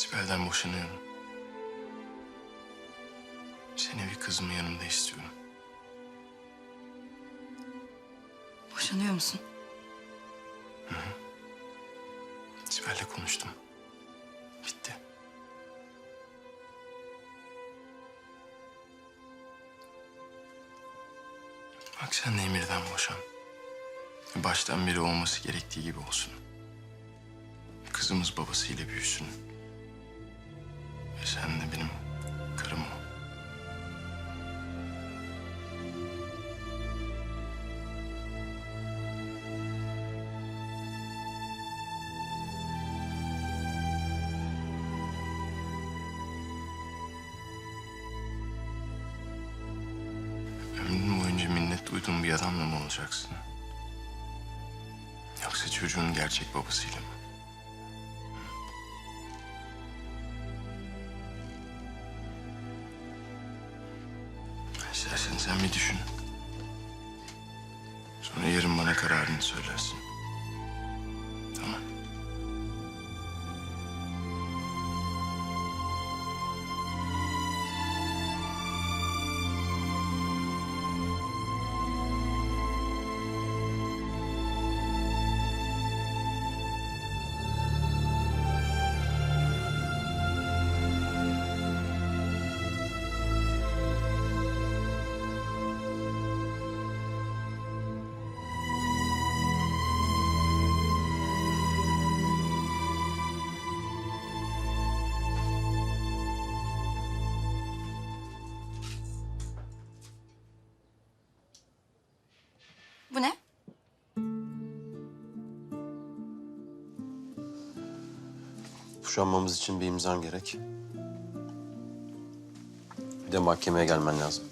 Sibel'den boşanıyorum. Seni ve kızımı yanımda istiyorum. Boşanıyor musun? Sibel'le konuştum. Bitti. Bak sen de Emir'den boşan. Baştan beri olması gerektiği gibi olsun. Kızımız babasıyla büyüsün. Sen de benim karım ol. Ömrün boyunca minnet duyduğun bir adamla mı olacaksın? Yoksa çocuğun gerçek babasıyla mı? İstersen sen bir düşün. Sonra yarın bana kararını söylersin. Bu ne? Boşanmamız için bir imzan gerek. Bir de mahkemeye gelmen lazım.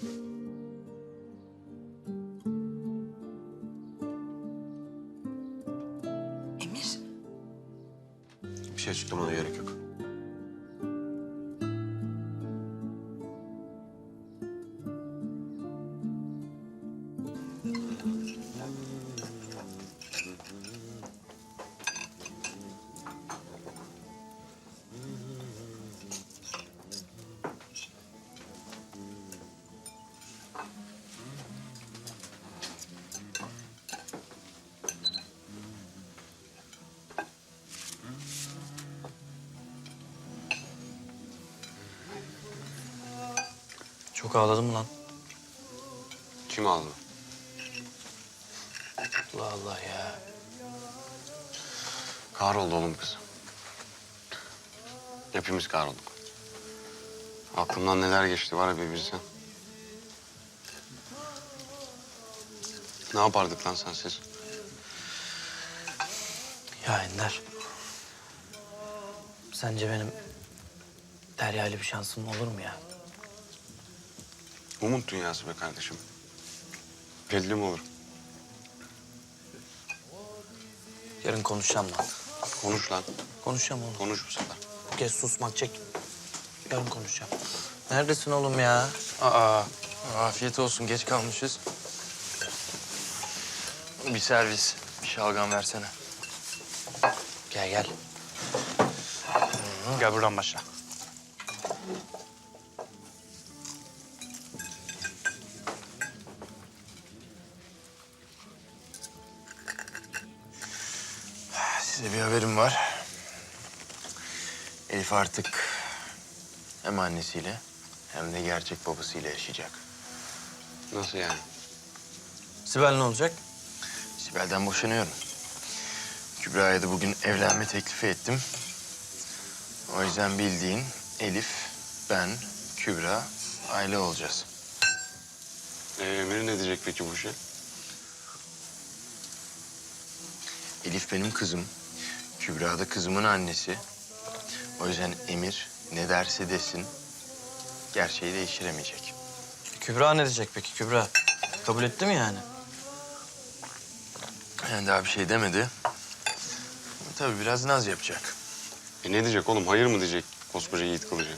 Emir. Bir şey açıklamana gerek yok. Çok ağladın mı lan? Kim aldı? Allah Allah ya. Kahroldu oğlum kız. Hepimiz kahrolduk. Aklımdan neler geçti var ya bir bilsen. Ne yapardık lan sensiz? Ya Ender. Sence benim Derya'yla bir şansım olur mu ya? Umut dünyası be kardeşim. Belli mi olur? Yarın konuşacağım lan. Konuş lan. Konuşacağım oğlum. Konuş bu sefer. Bu kez susmak çek. Yarın konuşacağım. Neredesin oğlum ya? Aa, afiyet olsun. Geç kalmışız. Bir servis, bir şalgam versene. Gel gel. Gel buradan başla. Size bir haberim var. Elif artık hem annesiyle hem de gerçek babasıyla yaşayacak. Nasıl yani? Sibel ne olacak? Sibel'den boşanıyorum. Kübra'ya da bugün evlenme teklifi ettim. O yüzden bildiğin Elif, ben, Kübra aile olacağız. Ee, Emir ne diyecek peki bu şey? Elif benim kızım. Kübra da kızımın annesi. O yüzden Emir ne derse desin gerçeği değiştiremeyecek. Kübra ne diyecek peki Kübra? Kabul etti mi yani? Yani daha bir şey demedi. Ama Tabii biraz naz yapacak. E ne diyecek oğlum? Hayır mı diyecek koskoca Yiğit Kılıcı?